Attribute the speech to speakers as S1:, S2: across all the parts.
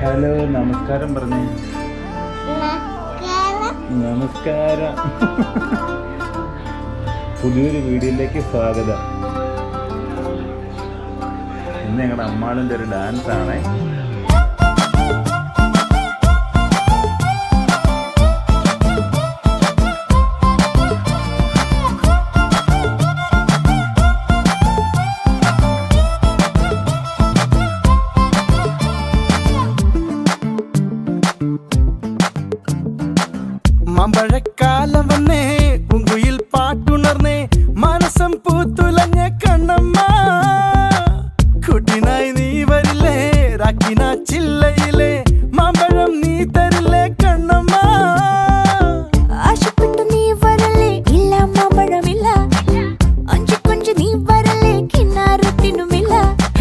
S1: Hello നമസ്കാരം പറഞ്ഞേ. നമസ്കാരം. പുതിയൊരു വീഡിയോയിലേക്ക് സ്വാഗതം. ഇന്ന് ഞങ്ങളുടെ അമ്മാളിന്റെ ഒരു ഡാൻസ്
S2: മാമ്പഴക്കാലം വന്നേ പൂങ്കുയിൽ പാട്ടുണർന്നേ മനസ്സം പൂത്തുലഞ്ഞ കണ്ണമ്മ. കുട്ടിനായി നീ വരില്ലേ രാക്കിന ചില്ലയിലെ മാമ്പഴം നീ തരില്ലേ കണ്ണമ്മ.
S3: ആശപ്പെട്ടു നീ വരല്ലേ ഇല്ല മാമ്പഴമില്ല. അഞ്ചു കൊഞ്ചു നീ വരല്ലേ കിന്നാരത്തിനുമില്ല.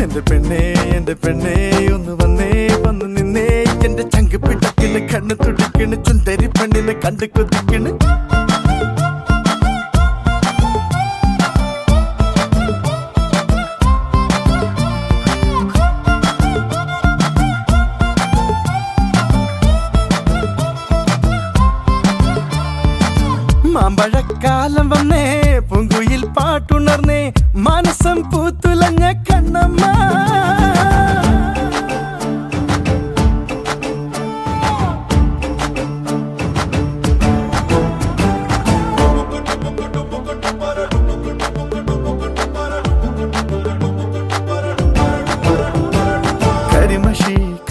S2: എന്റെ പെണ്ണേ എന്റെ പെണ്ണേ ഒന്ന് വന്നേ വന്ന് നിന്നേ. എന്റെ ചങ്ക് പിടക്കിന് കണ്ണ് തുടിക്കണ് ചുന്തരി കണ്ട് കൊതിക്കണ്. മാമ്പഴക്കാലം വന്നേ പൂങ്കുയിൽ പാട്ടുണർന്നേ മനസ്സം പൂത്തുലഞ്ഞ കണ്ണമ്മ.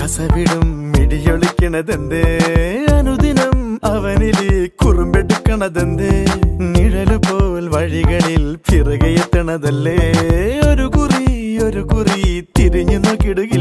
S2: കസവിടും മിടിയൊളിക്കണതെന്തേ അനുദിനം അവനിലെ കുറുമ്പെടുക്കണതെന്തേ? നിഴൽ പോൽ വഴികളിൽ പിറകെയെത്തണതല്ലേ? ഒരു കുറി ഒരു കുറി തിരിഞ്ഞു നോക്കിടുകില്ലേ